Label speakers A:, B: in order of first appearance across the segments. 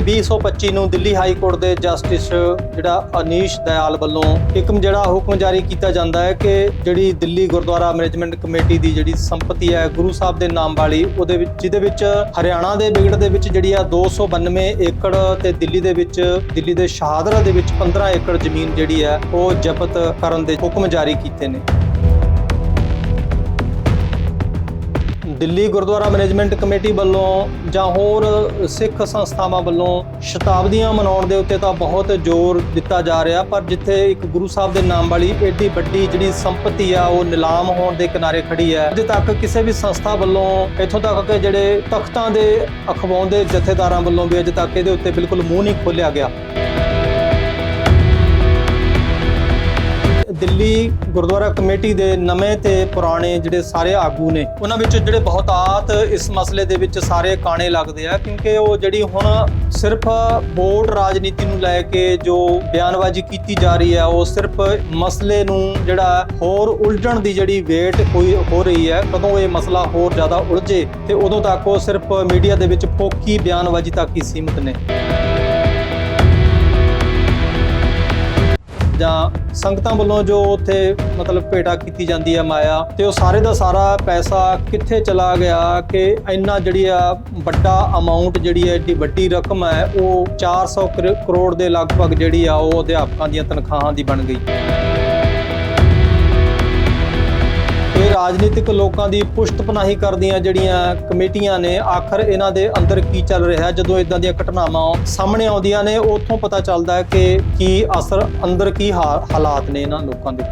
A: ਮਈ 2025 ਨੂੰ Delhi high court ਦੇ justice ਜਿਹੜਾ ਅਨੀਸ਼ ਦਇਆਲ ਵੱਲੋਂ ਇੱਕ ਜਿਹੜਾ ਹੁਕਮ ਜਾਰੀ ਕੀਤਾ ਜਾਂਦਾ ਹੈ ਕਿ ਜਿਹੜੀ ਦਿੱਲੀ ਗੁਰਦੁਆਰਾ ਮੈਨੇਜਮੈਂਟ ਕਮੇਟੀ ਦੀ ਜਿਹੜੀ ਸੰਪਤੀ ਹੈ, ਗੁਰੂ ਸਾਹਿਬ ਦੇ ਨਾਮ ਵਾਲੀ, ਉਹਦੇ ਵਿੱਚ, ਜਿਹਦੇ ਵਿੱਚ ਹਰਿਆਣਾ ਦੇ ਵਿਗੜ ਦੇ ਵਿੱਚ ਜਿਹੜੀ ਆ 292 ਏਕੜ ਤੇ ਦਿੱਲੀ ਦੇ ਵਿੱਚ, ਦਿੱਲੀ ਦੇ ਸ਼ਹਾਦਰਾ ਦੇ ਵਿੱਚ 15 ਏਕੜ ਜ਼ਮੀਨ ਜਿਹੜੀ ਹੈ, ਉਹ ਜ਼ਬਤ ਕਰਨ ਦੇ ਹੁਕਮ ਜਾਰੀ ਕੀਤੇ ਨੇ। ਦਿੱਲੀ ਗੁਰਦੁਆਰਾ ਮੈਨੇਜਮੈਂਟ ਕਮੇਟੀ ਵੱਲੋਂ ਜਾਂ ਹੋਰ ਸਿੱਖ ਸੰਸਥਾਵਾਂ ਵੱਲੋਂ ਸ਼ਤਾਬਦੀਆਂ ਮਨਾਉਣ ਦੇ ਉੱਤੇ ਤਾਂ ਬਹੁਤ ਜ਼ੋਰ ਦਿੱਤਾ ਜਾ ਰਿਹਾ, ਪਰ ਜਿੱਥੇ ਇੱਕ ਗੁਰੂ ਸਾਹਿਬ ਦੇ ਨਾਮ ਵਾਲੀ ਏਡੀ ਵੱਡੀ ਜਿਹੜੀ ਸੰਪਤੀ ਆ, ਉਹ ਨਿਲਾਮ ਹੋਣ ਦੇ ਕਿਨਾਰੇ ਖੜੀ ਹੈ, ਅਜੇ ਤੱਕ ਕਿਸੇ ਵੀ ਸੰਸਥਾ ਵੱਲੋਂ, ਇੱਥੋਂ ਤੱਕ ਕਿ ਜਿਹੜੇ ਤਖਤਾਂ ਦੇ ਅਖਵਾਉਂਦੇ ਜਥੇਦਾਰਾਂ ਵੱਲੋਂ ਵੀ ਅਜੇ ਤੱਕ ਇਹਦੇ ਉੱਤੇ ਬਿਲਕੁਲ ਮੂੰਹ ਨਹੀਂ ਖੋਲਿਆ ਗਿਆ। ਦਿੱਲੀ ਗੁਰਦੁਆਰਾ ਕਮੇਟੀ ਦੇ ਨਵੇਂ ਤੇ ਪੁਰਾਣੇ ਜਿਹੜੇ ਸਾਰੇ ਆਗੂ ਨੇ, ਉਹਨਾਂ ਵਿੱਚ ਜਿਹੜੇ ਬਹੁਤਾਤ ਇਸ ਮਸਲੇ ਦੇ ਵਿੱਚ ਸਾਰੇ ਕਾਣੇ ਲੱਗਦੇ ਆ, ਕਿਉਂਕਿ ਉਹ ਜਿਹੜੀ ਹੁਣ ਸਿਰਫ ਵੋਟ ਰਾਜਨੀਤੀ ਨੂੰ ਲੈ ਕੇ ਜੋ ਬਿਆਨਬਾਜ਼ੀ ਕੀਤੀ ਜਾ ਰਹੀ ਹੈ ਉਹ ਸਿਰਫ ਮਸਲੇ ਨੂੰ ਜਿਹੜਾ ਹੋਰ ਉਲਝਣ ਦੀ ਜਿਹੜੀ ਵੇਟ ਹੋਈ, ਹੋ ਰਹੀ ਹੈ, ਕਦੋਂ ਇਹ ਮਸਲਾ ਹੋਰ ਜ਼ਿਆਦਾ ਉਲਝੇ ਤੇ ਉਦੋਂ ਤੱਕ ਉਹ ਸਿਰਫ ਮੀਡੀਆ ਦੇ ਵਿੱਚ ਫੋਕੀ ਬਿਆਨਬਾਜ਼ੀ ਤੱਕ ਹੀ ਸੀਮਿਤ ਨੇ। ਜਾਂ ਸੰਗਤਾਂ ਵੱਲੋਂ ਜੋ ਉੱਥੇ ਮਤਲਬ ਭੇਟਾ ਕੀਤੀ ਜਾਂਦੀ ਹੈ ਮਾਇਆ, ਤੇ ਉਹ ਸਾਰੇ ਦਾ ਸਾਰਾ ਪੈਸਾ ਕਿੱਥੇ ਚਲਾ ਗਿਆ ਕਿ ਇੰਨਾ ਜਿਹੜੀ ਆ ਵੱਡਾ ਅਮਾਉਂਟ ਜਿਹੜੀ ਹੈ, ਏਡੀ ਵੱਡੀ ਰਕਮ ਹੈ, ਉਹ 400 ਕਰ- ਕਰੋੜ ਦੇ ਲਗਭਗ ਜਿਹੜੀ ਆ ਉਹ ਅਧਿਆਪਕਾਂ ਦੀਆਂ ਤਨਖਾਹਾਂ ਦੀ ਬਣ ਗਈ। ਰਾਜਨੀਤਿਕ ਲੋਕਾਂ ਦੀ ਪੁਸ਼ਤਪਨਾਹੀ ਕਰਦੀਆਂ ਜਿਹੜੀਆਂ ਕਮੇਟੀਆਂ ਨੇ, ਆਖਰ ਇਹਨਾਂ ਦੇ ਅੰਦਰ ਕੀ ਚੱਲ ਰਿਹਾ ਜਦੋਂ ਇਦਾਂ ਦੀਆਂ ਘਟਨਾਵਾਂ ਸਾਹਮਣੇ ਆਉਂਦੀਆਂ ਨੇ, ਉੱਥੋਂ ਪਤਾ ਚੱਲਦਾ ਹੈ ਕਿ ਕੀ ਅਸਰ, ਅੰਦਰ ਕੀ ਹਾ- ਹਾਲਾਤ ਨੇ ਇਹਨਾਂ ਲੋਕਾਂ ਦੇ?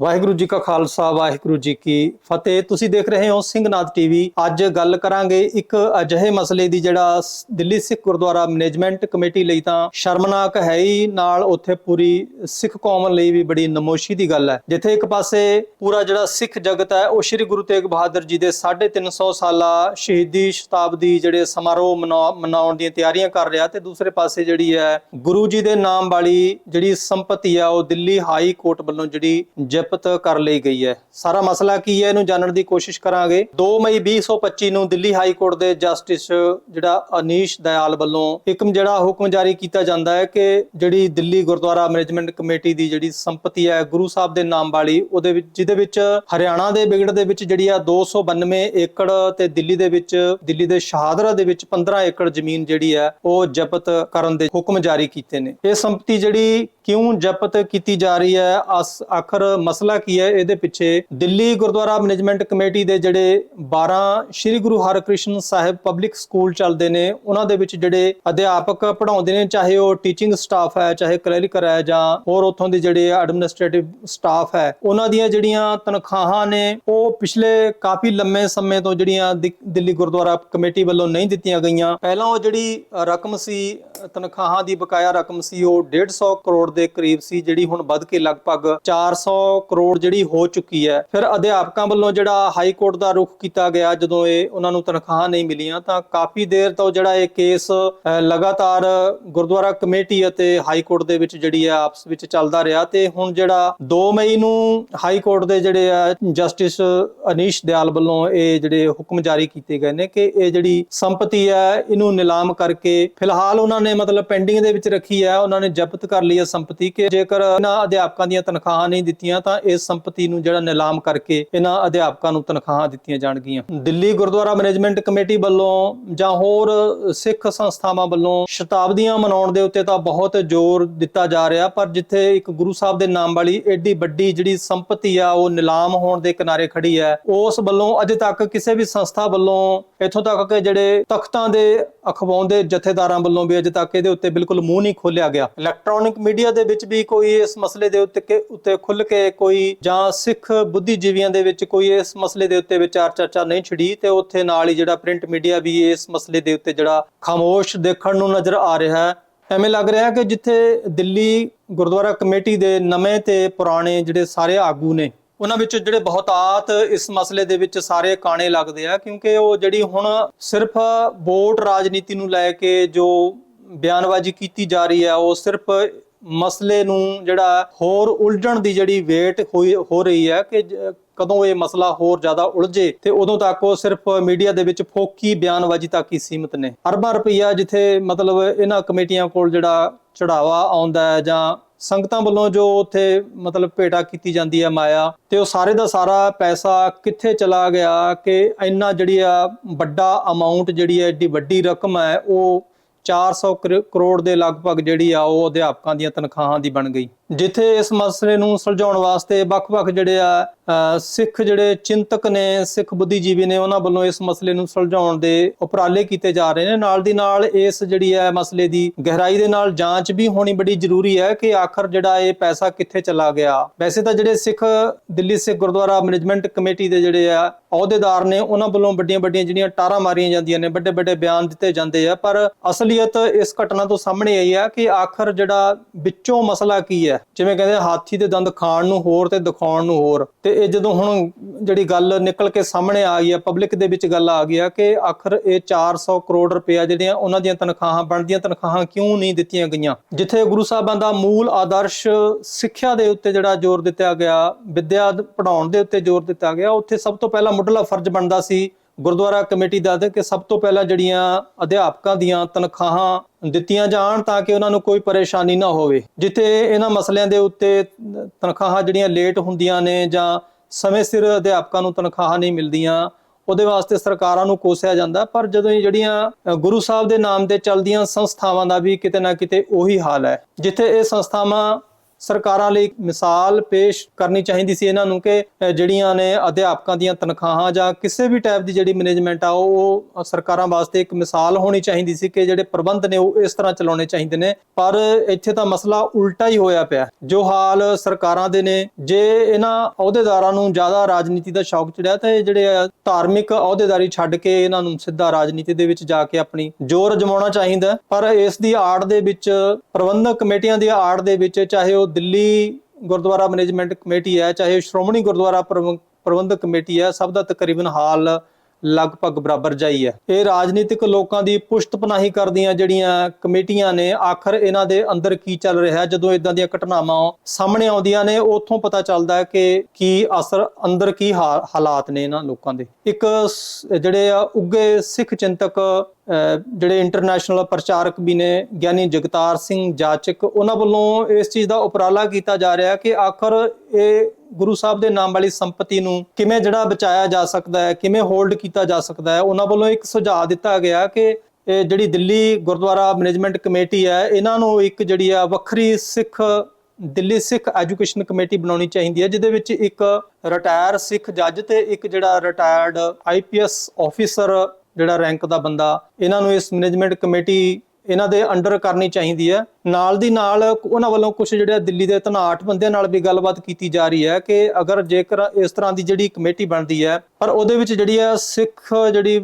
A: ਵਾਹਿਗੁਰੂ ਜੀ ਕਾ ਖਾਲਸਾ, ਵਾਹਿਗੁਰੂ ਜੀ ਕੀ ਫਤਿਹ। ਤੁਸੀਂ ਦੇਖ ਰਹੇ ਹੋ ਸਿੰਘਨਾਥ ਟੀਵੀ ਅੱਜ ਗੱਲ ਕਰਾਂਗੇ ਇੱਕ ਅਜਿਹੇ ਮਸਲੇ ਦੀ ਜਿਹੜਾ ਦਿੱਲੀ ਸਿੱਖ ਗੁਰਦੁਆਰਾ ਮੈਨੇਜਮੈਂਟ ਕਮੇਟੀ ਲਈ ਤਾਂ ਸ਼ਰਮਨਾਕ ਹੈ ਹੀ। ਨਾਲ ਉੱਥੇ ਪੂਰੀ ਸਿੱਖ ਕੌਮ ਲਈ ਵੀ ਬੜੀ ਨਮੋਸ਼ੀ ਦੀ ਗੱਲ ਹੈ। ਜਿੱਥੇ ਇੱਕ ਪਾਸੇ ਪੂਰਾ ਜਿਹੜਾ ਸਿੱਖ ਜਗਤ ਹੈ, ਉਹ ਸ੍ਰੀ ਗੁਰੂ ਤੇਗ ਬਹਾਦਰ ਜੀ ਦੇ 350 ਸਾਲਾ ਸ਼ਹੀਦੀ ਸ਼ਤਾਬਦੀ ਜਿਹੜੇ ਸਮਾਰੋਹ ਮਨਾ- ਮਨਾਉਣ ਦੀਆਂ ਤਿਆਰੀਆਂ ਕਰ ਰਿਹਾ ਤੇ ਦੂਸਰੇ ਪਾਸੇ ਜਿਹੜੀ ਹੈ ਗੁਰੂ ਜੀ ਦੇ ਨਾਮ ਵਾਲੀ ਜਿਹੜੀ ਸੰਪਤੀ ਆ, ਉਹ ਦਿੱਲੀ ਹਾਈ ਕੋਰਟ ਵੱਲੋਂ ਜਿਹੜੀ ਜ਼ਬਤ ਕਰ ਲਈ ਗਈ ਹੈ। ਸਾਰਾ ਮਸਲਾ ਕੀ ਹੈ ਇਹਨੂੰ ਜਾਣਨ ਦੀ ਕੋਸ਼ਿਸ਼ ਕਰਾਂਗੇ। 2 ਮਈ 2025 ਨੂੰ ਦਿੱਲੀ ਹਾਈ ਕੋਰਟ ਦੇ ਜਸਟਿਸ ਜਿਹੜਾ ਅਨੀਸ਼ ਦਇਆਲ ਵੱਲੋਂ ਇੱਕ ਜਿਹੜਾ ਹੁਕਮ ਜਾਰੀ ਕੀਤਾ ਜਾਂਦਾ ਹੈ ਕਿ ਜਿਹੜੀ ਦਿੱਲੀ ਗੁਰਦੁਆਰਾ ਮੈਨੇਜਮੈਂਟ ਕਮੇਟੀ ਦੀ ਜਿਹੜੀ ਸੰਪਤੀ ਹੈ, ਗੁਰੂ ਸਾਹਿਬ ਦੇ ਨਾਮ ਵਾਲੀ, ਉਹਦੇ ਵਿੱਚ, ਜਿਹਦੇ ਵਿੱਚ ਹਰਿਆਣਾ ਦੇ ਬਿਗੜ ਦੇ ਵਿੱਚ ਜਿਹੜੀ ਆ 292 ਏਕੜ ਤੇ ਦਿੱਲੀ ਦੇ ਵਿੱਚ, ਦਿੱਲੀ ਦੇ ਸ਼ਹਾਦਰਾ ਦੇ ਵਿੱਚ 15 ਏਕੜ ਜ਼ਮੀਨ ਜਿਹੜੀ ਹੈ, ਉਹ ਜ਼ਬਤ ਕਰਨ ਦੇ ਹੁਕਮ ਜਾਰੀ ਕੀਤੇ ਨੇ। ਇਹ ਸੰਪਤੀ ਜਿਹੜੀ ਕਿਉਂ ਜਪਤ ਕੀਤੀ ਜਾ ਰਹੀ ਹੈ? ਅਸ, ਆਖਰ ਮਸਲਾ ਕੀ ਹੈ? ਇਹਦੇ ਪਿੱਛੇ ਦਿੱਲੀ ਗੁਰਦੁਆਰਾ ਮੈਨੇਜਮੈਂਟ ਕਮੇਟੀ ਦੇ ਜਿਹੜੇ 12 ਸ੍ਰੀ ਗੁਰੂ ਹਰਕ੍ਰਿਸ਼ਨ ਸਾਹਿਬ ਪਬਲਿਕ ਸਕੂਲ ਚੱਲਦੇ ਨੇ, ਉਹਨਾਂ ਦੇ ਵਿੱਚ ਜਿਹੜੇ ਅਧਿਆਪਕ ਪੜ੍ਹਾਉਂਦੇ ਨੇ, ਚਾਹੇ ਉਹ ਟੀਚਿੰਗ ਸਟਾਫ ਹੈ, ਚਾਹੇ ਕਲੈਰੀਕਲ ਹੈ ਜਾਂ ਹੋਰ ਉੱਥੋਂ ਦੇ ਜਿਹੜੇ ਐਡਮਿਨਿਸਟ੍ਰੇਟਿਵ ਸਟਾਫ ਹੈ, ਉਹਨਾਂ ਦੀਆਂ ਜਿਹੜੀਆਂ ਤਨਖਾਹਾਂ ਨੇ, ਉਹ ਪਿਛਲੇ ਕਾਫੀ ਲੰਮੇ ਸਮੇਂ ਤੋਂ ਜਿਹੜੀਆਂ ਦਿ- ਦਿੱਲੀ ਗੁਰਦੁਆਰਾ ਕਮੇਟੀ ਵੱਲੋਂ ਨਹੀਂ ਦਿੱਤੀਆਂ ਗਈਆਂ। ਪਹਿਲਾਂ ਉਹ ਜਿਹੜੀ ਰਕਮ ਸੀ, ਤਨਖਾਹਾਂ ਦੀ ਬਕਾਇਆ ਰਕਮ ਸੀ, ਉਹ 150 ਕਰੋੜ ਦੇ ਕਰੀਬ ਸੀ, ਜਿਹੜੀ ਹੁਣ ਵੱਧ ਕੇ ਲਗਭਗ 400 ਕਰੋੜ ਜਿਹੜੀ ਹੋ ਚੁੱਕੀ ਹੈ। ਫਿਰ ਅਧਿਆਪਕਾਂ ਵੱਲੋਂ ਜਿਹੜਾ ਹਾਈ ਕੋਰਟ ਦਾ ਰੁਖ ਕੀਤਾ ਗਿਆ, ਜਦੋਂ ਇਹ ਉਹਨਾਂ ਨੂੰ ਤਨਖਾਹਾਂ ਨਹੀਂ ਮਿਲੀਆਂ, ਤਾਂ ਕਾਫੀ ਦੇਰ ਤੋਂ ਜਿਹੜਾ ਇਹ ਕੇਸ ਲਗਾਤਾਰ ਗੁਰਦੁਆਰਾ ਕਮੇਟੀ ਅਤੇ ਹਾਈ ਕੋਰਟ ਦੇ ਵਿੱਚ ਜਿਹੜੀ ਆ ਆਪਸ ਵਿੱਚ ਚੱਲਦਾ ਰਿਹਾ ਤੇ ਹੁਣ ਜਿਹੜਾ 2 ਮਈ ਨੂੰ ਹਾਈ ਕੋਰਟ ਦੇ ਜਿਹੜੇ ਆ, ਜਸਟਿਸ ਅਨੀਸ਼ ਦਿਆਲ ਵੱਲੋਂ ਇਹ ਜਿਹੜੇ ਹੁਕਮ ਜਾਰੀ ਕੀਤੇ ਗਏ ਨੇ ਕਿ ਇਹ ਜਿਹੜੀ ਸੰਪਤੀ ਹੈ, ਇਹਨੂੰ ਨਿਲਾਮ ਕਰਕੇ ਫਿਲਹਾਲ ਉਹਨਾਂ ਨੇ ਮਤਲਬ ਪੈਂਡਿੰਗ ਦੇ ਵਿੱਚ ਰੱਖੀ ਹੈ, ਉਹਨਾਂ ਨੇ ਜ਼ਬਤ ਕਰ ਲਈ ਹੈ ਸੰਪਤੀ ਕਿ ਜੇਕਰ ਇਹਨਾਂ ਅਧਿਆਪਕਾਂ ਦੀਆਂ ਤਨਖਾਹਾਂ ਨਹੀਂ ਦਿੱਤੀਆਂ ਤਾਂ ਇਸ ਸੰਪਤੀ ਨੂੰ ਜਿਹੜਾ ਨਿਲਾਮ ਕਰਕੇ ਇਹਨਾਂ ਅਧਿਆਪਕਾਂ ਨੂੰ ਤਨਖਾਹਾਂ ਦਿੱਤੀਆਂ ਜਾਣਗੀਆਂ। ਦਿੱਲੀ ਗੁਰਦੁਆਰਾ ਮੈਨੇਜਮੈਂਟ ਕਮੇਟੀ ਵੱਲੋਂ ਜਾਂ ਹੋਰ ਸਿੱਖ ਸੰਸਥਾਵਾਂ ਵੱਲੋਂ ਸ਼ਤਾਬਦੀਆਂ ਮਨਾਉਣ ਦੇ ਉੱਤੇ ਤਾਂ ਬਹੁਤ ਜ਼ੋਰ ਦਿੱਤਾ ਜਾ ਰਿਹਾ, ਪਰ ਜਿੱਥੇ ਇੱਕ ਗੁਰੂ ਸਾਹਿਬ ਦੇ ਨਾਮ ਵਾਲੀ ਏਡੀ ਵੱਡੀ ਜਿਹੜੀ ਸੰਪਤੀ ਆ, ਉਹ ਨਿਲਾਮ ਹੋਣ ਦੇ ਕਿਨਾਰੇ ਖੜੀ ਹੈ, ਉਸ ਵੱਲੋਂ ਅਜੇ ਤੱਕ ਕਿਸੇ ਵੀ ਸੰਸਥਾ ਵੱਲੋਂ ਇੱਥੋਂ ਤੱਕ ਕਿ ਜਿਹੜੇ ਤਖਤਾਂ ਦੇ ਅਖਵਾਉਂਦੇ ਜਥੇਦਾਰਾਂ ਵੱਲੋਂ ਵੀ ਅਜੇ ਤੱਕ ਇਹਦੇ ਉੱਤੇ ਬਿਲਕੁਲ ਮੂੰਹ ਨਹੀਂ ਖੋਲਿਆ ਗਿਆ। ਇਲੈਕਟ੍ਰੋਨਿਕ ਮੀਡੀਆ ਦੇ ਵਿੱਚ ਵੀ ਕੋਈ ਇਸ ਮਸਲੇ ਦੇ ਉੱਤੇ ਉੱਤੇ ਖੁੱਲ ਕੇ ਕੋਈ ਜਾਂ ਸਿੱਖ ਬੁੱਧੀਜੀਵੀਆਂ ਦੇ ਵਿੱਚ ਕੋਈ ਇਸ ਮਸਲੇ ਦੇ ਉੱਤੇ ਵਿਚਾਰ ਚਰਚਾ ਨਹੀਂ ਛਿੜੀ ਤੇ ਉੱਥੇ ਨਾਲ ਹੀ ਜਿਹੜਾ ਪ੍ਰਿੰਟ ਮੀਡੀਆ ਵੀ ਇਸ ਮਸਲੇ ਦੇ ਉੱਤੇ ਜਿਹੜਾ ਖਾਮੋਸ਼ ਦੇਖਣ ਨੂੰ ਨਜ਼ਰ ਆ ਰਿਹਾ ਹੈ। ਐਵੇਂ ਲੱਗ ਰਿਹਾ ਕਿ ਜਿੱਥੇ ਦਿੱਲੀ ਗੁਰਦੁਆਰਾ ਕਮੇਟੀ ਦੇ ਨਵੇਂ ਤੇ ਪੁਰਾਣੇ ਜਿਹੜੇ ਸਾਰੇ ਆਗੂ ਨੇ, ਉਹਨਾਂ ਵਿੱਚ ਜਿਹੜੇ ਬਹੁਤਾਤ ਇਸ ਮਸਲੇ ਦੇ ਵਿੱਚ ਸਾਰੇ ਕਾਣੇ ਲੱਗਦੇ ਆ, ਕਿਉਂਕਿ ਉਹ ਜਿਹੜੀ ਹੁਣ ਸਿਰਫ ਵੋਟ ਰਾਜਨੀਤੀ ਨੂੰ ਲੈ ਕੇ ਜੋ ਬਿਆਨਬਾਜ਼ੀ ਕੀਤੀ ਜਾ ਰਹੀ ਹੈ, ਉਹ ਸਿਰਫ ਮਸਲੇ ਨੂੰ ਜਿਹੜਾ ਹੋਰ ਉਲਝਣ ਦੀ ਜਿਹੜੀ ਵੇਟ ਹੋ ਰਹੀ ਹੈ ਕਿ ਕਦੋਂ ਇਹ ਮਸਲਾ ਹੋਰ ਜ਼ਿਆਦਾ ਉਲਝੇ ਤੇ ਉਦੋਂ ਤੱਕ ਉਹ ਸਿਰਫ ਮੀਡੀਆ ਦੇ ਵਿੱਚ ਫੋਕੀ ਬਿਆਨਬਾਜ਼ੀ ਤੱਕ ਹੀ ਸੀਮਿਤ ਨੇ। ਅਰਬਾਂ ਰੁਪਈਆ ਜਿੱਥੇ ਮਤਲਬ ਇਹਨਾਂ ਕਮੇਟੀਆਂ ਕੋਲ ਜਿਹੜਾ ਚੜਾਵਾ ਆਉਂਦਾ ਹੈ ਜਾਂ ਸੰਗਤਾਂ ਵੱਲੋਂ ਜੋ ਉੱਥੇ ਮਤਲਬ ਭੇਟਾ ਕੀਤੀ ਜਾਂਦੀ ਹੈ ਮਾਇਆ ਤੇ ਉਹ ਸਾਰੇ ਦਾ ਸਾਰਾ ਪੈਸਾ ਕਿੱਥੇ ਚਲਾ ਗਿਆ ਕਿ ਇੰਨਾ ਜਿਹੜੀ ਆ ਵੱਡਾ ਅਮਾਉਂਟ ਜਿਹੜੀ ਹੈ, ਏਡੀ ਵੱਡੀ ਰਕਮ ਹੈ, ਉਹ 400 ਕਰੋ- ਕਰੋੜ ਦੇ ਲਗਭਗ ਜਿਹੜੀ ਆ ਉਹ ਅਧਿਆਪਕਾਂ ਦੀਆਂ ਤਨਖਾਹਾਂ ਦੀ ਬਣ ਗਈ। ਜਿੱਥੇ ਇਸ ਮਸਲੇ ਨੂੰ ਸੁਲਝਾਉਣ ਵਾਸਤੇ ਵੱਖ-ਵੱਖ ਜਿਹੜੇ ਆ ਸਿੱਖ ਜਿਹੜੇ ਚਿੰਤਕ ਨੇ, ਸਿੱਖ ਬੁੱਧੀਜੀਵੀ ਨੇ, ਉਹਨਾਂ ਵੱਲੋਂ ਇਸ ਮਸਲੇ ਨੂੰ ਸੁਲਝਾਉਣ ਦੇ ਉਪਰਾਲੇ ਕੀਤੇ ਜਾ ਰਹੇ ਨੇ। ਨਾਲ ਦੀ ਨਾਲ ਇਸ ਜਿਹੜੀ ਹੈ ਮਸਲੇ ਦੀ ਗਹਿਰਾਈ ਦੇ ਨਾਲ ਜਾਂਚ ਵੀ ਹੋਣੀ ਬੜੀ ਜ਼ਰੂਰੀ ਹੈ ਕਿ ਆਖਰ ਜਿਹੜਾ ਇਹ ਪੈਸਾ ਕਿੱਥੇ ਚਲਾ ਗਿਆ। ਵੈਸੇ ਤਾਂ ਜਿਹੜੇ ਸਿੱਖ ਦਿੱਲੀ ਸਿੱਖ ਗੁਰਦੁਆਰਾ ਮੈਨੇਜਮੈਂਟ ਕਮੇਟੀ ਦੇ ਜਿਹੜੇ ਆ, ਅਹੁਦੇਦਾਰ ਨੇ, ਉਹਨਾਂ ਵੱਲੋਂ ਵੱਡੀਆਂ ਵੱਡੀਆਂ ਜਿਹੜੀਆਂ ਟਾਰਾਂ ਮਾਰੀਆਂ ਜਾਂਦੀਆਂ ਨੇ ਵੱਡੇ ਵੱਡੇ ਬਿਆਨ ਦਿੱਤੇ ਜਾਂਦੇ ਆ। ਪਰ ਅਸਲੀਅਤ ਇਸ ਘਟਨਾ ਤੋਂ ਸਾਹਮਣੇ ਆਈ ਆ ਕਿ ਆਖਰ ਜਿਹੜਾ ਵਿੱਚੋਂ ਮਸਲਾ ਕੀ ਹੈ ਜਿਵੇਂ ਕਹਿੰਦੇ ਹਾਥੀ ਦੇ ਦੰਦ ਖਾਣ ਨੂੰ ਹੋਰ ਤੇ ਦਿਖਾਉਣ ਨੂੰ ਹੋਰ। ਤੇ ਇਹ ਜਦੋਂ ਹੁਣ ਜਿਹੜੀ ਗੱਲ ਨਿਕਲ ਕੇ ਸਾਹਮਣੇ ਆ ਗਈ ਆ ਪਬਲਿਕ ਦੇ ਵਿੱਚ ਗੱਲ ਆ ਗਈ ਆ ਕਿ ਆਖਰ ਇਹ 400 ਕਰੋੜ ਰੁਪਇਆ ਜਿਹੜੀਆਂ ਉਹਨਾਂ ਦੀਆਂ ਤਨਖਾਹਾਂ, ਬਣਦੀਆਂ ਤਨਖਾਹਾਂ ਕਿਉਂ ਨਹੀਂ ਦਿੱਤੀਆਂ ਗਈਆਂ? ਜਿੱਥੇ ਗੁਰੂ ਸਾਹਿਬਾਂ ਦਾ ਮੂਲ ਆਦਰਸ਼ ਸਿੱਖਿਆ ਦੇ ਉੱਤੇ ਜਿਹੜਾ ਜ਼ੋਰ ਦਿੱਤਾ ਗਿਆ, ਵਿੱਦਿਆ ਪੜਾਉਣ ਦੇ ਉੱਤੇ ਜ਼ੋਰ ਦਿੱਤਾ ਗਿਆ, ਉੱਥੇ ਸਭ ਤੋਂ ਪਹਿਲਾਂ ਮੁੱਢਲਾ ਫਰਜ਼ ਬਣਦਾ ਸੀ ਗੁਰਦੁਆਰਾ ਕਮੇਟੀ ਦਾ ਤੇ ਕਿ ਸਭ ਤੋਂ ਪਹਿਲਾਂ ਜਿਹੜੀਆਂ ਅਧਿਆਪਕਾਂ ਦੀਆਂ ਤਨਖਾਹਾਂ ਦਿੱਤੀਆਂ ਜਾਣ ਤਾਂ ਕਿ ਉਹਨਾਂ ਨੂੰ ਕੋਈ ਪਰੇਸ਼ਾਨੀ ਨਾ ਹੋਵੇ, ਜਿੱਥੇ ਇਹਨਾਂ ਮਸਲਿਆਂ ਦੇ ਉੱਤੇ ਤਨਖਾਹਾਂ ਜਿਹੜੀਆਂ ਲੇਟ ਹੁੰਦੀਆਂ ਨੇ ਜਾਂ ਸਮੇਂ ਸਿਰ ਅਧਿਆਪਕਾਂ ਨੂੰ ਤਨਖਾਹਾਂ ਨਹੀਂ ਮਿਲਦੀਆਂ, ਉਹਦੇ ਵਾਸਤੇ ਸਰਕਾਰਾਂ ਨੂੰ ਕੋਸਿਆ ਜਾਂਦਾ। ਪਰ ਜਦੋਂ ਇਹ ਜਿਹੜੀਆਂ ਗੁਰੂ ਸਾਹਿਬ ਦੇ ਨਾਮ ਤੇ ਚੱਲਦੀਆਂ ਸੰਸਥਾਵਾਂ ਦਾ ਵੀ ਕਿਤੇ ਨਾ ਕਿਤੇ ਉਹੀ ਹਾਲ ਹੈ, ਜਿੱਥੇ ਇਹ ਸੰਸਥਾਵਾਂ ਸਰਕਾਰਾਂ ਲਈ ਮਿਸਾਲ ਪੇਸ਼ ਕਰਨੀ ਚਾਹੀਦੀ ਸੀ ਇਹਨਾਂ ਨੂੰ ਕਿ ਜਿਹੜੀਆਂ ਨੇ ਅਧਿਆਪਕਾਂ ਦੀਆਂ ਤਨਖਾਹਾਂ ਜਾਂ ਕਿਸੇ ਵੀ ਟਾਈਪ ਦੀ ਜਿਹੜੀ ਮੈਨੇਜਮੈਂਟ ਆ, ਉਹ ਸਰਕਾਰਾਂ ਵਾਸਤੇ ਇੱਕ ਮਿਸਾਲ ਹੋਣੀ ਚਾਹੀਦੀ ਸੀ ਕਿ ਜਿਹੜੇ ਪ੍ਰਬੰਧ ਨੇ, ਉਹ ਇਸ ਤਰ੍ਹਾਂ ਚਲਾਉਣੇ ਚਾਹੀਦੇ ਨੇ। ਪਰ ਇੱਥੇ ਤਾਂ ਮਸਲਾ ਉਲਟਾ ਹੀ ਹੋਇਆ ਪਿਆ। ਜੋ ਹਾਲ ਸਰਕਾਰਾਂ ਦੇ ਨੇ, ਜੇ ਇਹਨਾਂ ਅਹੁਦੇਦਾਰਾਂ ਨੂੰ ਜ਼ਿਆਦਾ ਰਾਜਨੀਤੀ ਦਾ ਸ਼ੌਕ ਚੜਿਆ, ਤਾਂ ਇਹ ਜਿਹੜੇ ਧਾਰਮਿਕ ਅਹੁਦੇਦਾਰੀ ਛੱਡ ਕੇ ਇਹਨਾਂ ਨੂੰ ਸਿੱਧਾ ਰਾਜਨੀਤੀ ਦੇ ਵਿੱਚ ਜਾ ਕੇ ਆਪਣੀ ਜ਼ੋਰ ਜਮਾਉਣਾ ਚਾਹੀਦਾ ਪਰ ਇਸ ਦੀ ਆੜ ਦੇ ਵਿੱਚ, ਪ੍ਰਬੰਧਕ ਕਮੇਟੀਆਂ ਦੀ ਆੜ ਦੇ ਵਿੱਚ, ਚਾਹੇ ਉਹ ਦਿੱਲੀ ਗੁਰਦੁਆਰਾ ਮੈਨੇਜਮੈਂਟ ਕਮੇਟੀ ਹੈ, ਚਾਹੇ ਸ਼੍ਰੋਮਣੀ ਗੁਰਦੁਆਰਾ ਪ੍ਰਬੰਧਕ ਕਮੇਟੀ ਹੈ, ਸਭ ਦਾ ਤਕਰੀਬਨ ਹਾਲ ਲਗਭਗ ਬਰਾਬਰ ਜਾਈ ਹੈ। ਇਹ ਰਾਜਨੀਤਿਕ ਲੋਕਾਂ ਦੀ ਪੁਸ਼ਤ ਕਰਦੀਆਂ ਜਿਹੜੀਆਂ ਕਮੇਟੀਆਂ ਨੇ, ਆਖਰ ਇਹਨਾਂ ਦੇ ਅੰਦਰ ਕੀ ਚੱਲ ਰਿਹਾ ਜਦੋਂ ਇਦਾਂ ਦੀਆਂ ਘਟਨਾਵਾਂ ਸਾਹਮਣੇ ਆਉਂਦੀਆਂ ਨੇ, ਉੱਥੋਂ ਪਤਾ ਚੱਲਦਾ ਹੈ ਕਿ ਕੀ ਅਸਰ, ਅੰਦਰ ਕੀਹਾ- ਹਾਲਾਤ ਨੇ ਇਹਨਾਂ ਲੋਕਾਂ ਦੇ। ਇੱਕ ਜਿਹੜੇ ਆ ਉੱਗੇ ਸਿੱਖ ਚਿੰਤਕ ਜਿਹੜੇ ਇੰਟਰਨੈਸ਼ਨਲ ਪ੍ਰਚਾਰਕ ਵੀ ਨੇ, ਗਿਆਨੀ ਜਗਤਾਰ ਸਿੰਘ ਜਾਚਕ, ਉਹਨਾਂ ਵੱਲੋਂ ਇਸ ਚੀਜ਼ ਦਾ ਉਪਰਾਲਾ ਕੀਤਾ ਜਾ ਰਿਹਾ ਕਿ ਆਖਰ ਇਹ ਗੁਰੂ ਸਾਹਿਬ ਦੇ ਨਾਮ ਵਾਲੀ ਸੰਪਤੀ ਨੂੰ ਕਿਵੇਂ ਜਿਹੜਾ ਬਚਾਇਆ ਜਾ ਸਕਦਾ ਹੈ, ਕਿਵੇਂ ਹੋਲਡ ਕੀਤਾ ਜਾ ਸਕਦਾ ਹੈ, ਉਹਨਾਂ ਵੱਲੋਂ ਇੱਕ ਸੁਝਾਅ ਦਿੱਤਾ ਗਿਆ ਕਿ ਇਹ ਜਿਹੜੀ ਦਿੱਲੀ ਗੁਰਦੁਆਰਾ ਮੈਨੇਜਮੈਂਟ ਕਮੇਟੀ ਹੈ, ਇਹਨਾਂ ਨੂੰ ਇੱਕ ਜਿਹੜੀ ਆ ਵੱਖਰੀ ਸਿੱਖ, ਦਿੱਲੀ ਸਿੱਖ ਐਜੂਕੇਸ਼ਨ ਕਮੇਟੀ ਬਣਾਉਣੀ ਚਾਹੀਦੀ ਹੈ, ਜਿਹਦੇ ਵਿੱਚ ਇੱਕ ਰਿਟਾਇਰ ਸਿੱਖ ਜੱਜ ਤੇ ਇੱਕ ਜਿਹੜਾ ਰਿਟਾਇਰਡ ਆਈਪੀਐਸ ਆਫੀਸਰ ਜਿਹੜਾ ਰੈਂਕ ਦਾ ਬੰਦਾ, ਇਹਨਾਂ ਨੂੰ ਇਸ ਮੈਨੇਜਮੈਂਟ ਕਮੇਟੀ ਇਹਨਾਂ ਦੇ ਅੰਡਰ ਕਰਨੀ ਚਾਹੀਦੀ ਹੈ। ਨਾਲ ਦੀ ਨਾਲ ਉਹਨਾਂ ਵੱਲੋਂ ਕੁਝ ਜਿਹੜੇ ਦਿੱਲੀ ਦੇ ਤਨਾਟ ਬੰਦਿਆਂ ਨਾਲ ਵੀ ਗੱਲਬਾਤ ਕੀਤੀ ਜਾ ਰਹੀ ਹੈ ਕਿ ਅਗਰ ਜੇਕਰ ਇਸ ਤਰ੍ਹਾਂ ਦੀ ਜਿਹੜੀ ਕਮੇਟੀ ਬਣਦੀ ਹੈ, ਪਰ ਉਹਦੇ ਵਿੱਚ ਜਿਹੜੀ ਹੈ ਸਿੱਖ ਜਿਹੜੀ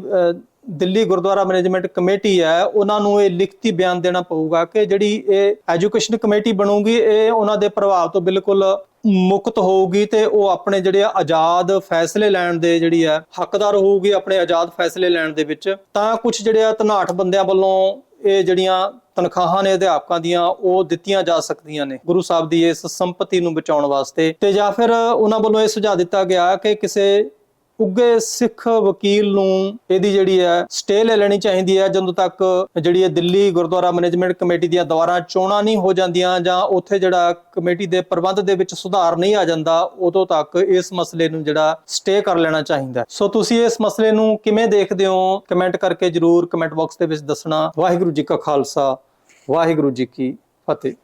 A: ਦਿੱਲੀ ਗੁਰਦੁਆਰਾ ਮੈਨੇਜਮੈਂਟ ਕਮੇਟੀ ਹੈ, ਉਹਨਾਂ ਨੂੰ ਇਹ ਲਿਖਤੀ ਬਿਆਨ ਦੇਣਾ ਪਊਗਾ ਕਿ ਜਿਹੜੀ ਇਹ ਐਜੂਕੇਸ਼ਨ ਕਮੇਟੀ ਬਣੂਗੀ, ਇਹ ਉਹਨਾਂ ਦੇ ਪ੍ਰਭਾਵ ਤੋਂ ਬਿਲਕੁਲ ਮੁਕਤ ਹੋਊਗੀ ਤੇ ਉਹ ਆਪਣੇ ਜਿਹੜੇ ਆਜ਼ਾਦ ਫੈਸਲੇ ਲੈਣ ਦੇ ਜਿਹੜੀ ਆ ਹੱਕਦਾਰ ਹੋਊਗੀ ਆਪਣੇ ਆਜ਼ਾਦ ਫੈਸਲੇ ਲੈਣ ਦੇ ਵਿੱਚ, ਤਾਂ ਕੁਝ ਜਿਹੜੇ ਆ ਧਨਾਟ ਬੰਦਿਆਂ ਵੱਲੋਂ ਇਹ ਜਿਹੜੀਆਂ ਤਨਖਾਹਾਂ ਨੇ ਅਧਿਆਪਕਾਂ ਦੀਆਂ, ਉਹ ਦਿੱਤੀਆਂ ਜਾ ਸਕਦੀਆਂ ਨੇ ਗੁਰੂ ਸਾਹਿਬ ਦੀ ਇਸ ਸੰਪਤੀ ਨੂੰ ਬਚਾਉਣ ਵਾਸਤੇ ਤੇ ਜਾਂ ਫਿਰ ਉਹਨਾਂ ਵੱਲੋਂ ਇਹ ਸੁਝਾਅ ਦਿੱਤਾ ਗਿਆ ਕਿ ਕਿਸੇ ਉੱਗੇ ਸਿੱਖ ਵਕੀਲ ਨੂੰ ਇਹਦੀ ਜਿਹੜੀ ਹੈ ਸਟੇ ਲੈ ਲੈਣੀ ਚਾਹੀਦੀ ਹੈ। ਜਦੋਂ ਤੱਕ ਜਿਹੜੀ ਹੈ ਦਿੱਲੀ ਗੁਰਦੁਆਰਾ ਮੈਨੇਜਮੈਂਟ ਕਮੇਟੀ ਦੀਆਂ ਦੁਆਰਾ ਚੋਣਾਂ ਨਹੀਂ ਹੋ ਜਾਂਦੀਆਂ ਜਾਂ ਉੱਥੇ ਜਿਹੜਾ ਕਮੇਟੀ ਦੇ ਪ੍ਰਬੰਧ ਦੇ ਵਿੱਚ ਸੁਧਾਰ ਨਹੀਂ ਆ ਜਾਂਦਾ, ਉਦੋਂ ਤੱਕ ਇਸ ਮਸਲੇ ਨੂੰ ਜਿਹੜਾ ਸਟੇ ਕਰ ਲੈਣਾ ਚਾਹੀਦਾ ਸੋ ਤੁਸੀਂ ਇਸ ਮਸਲੇ ਨੂੰ ਕਿਵੇਂ ਦੇਖਦੇ ਹੋ? ਕਮੈਂਟ ਕਰਕੇ ਜਰੂਰ ਕਮੈਂਟ ਬਾਕਸ ਦੇ ਵਿੱਚ ਦੱਸਣਾ। ਵਾਹਿਗੁਰੂ ਜੀ ਕਾ ਖਾਲਸਾ, ਵਾਹਿਗੁਰੂ ਜੀ ਕੀ ਫਤਿਹ।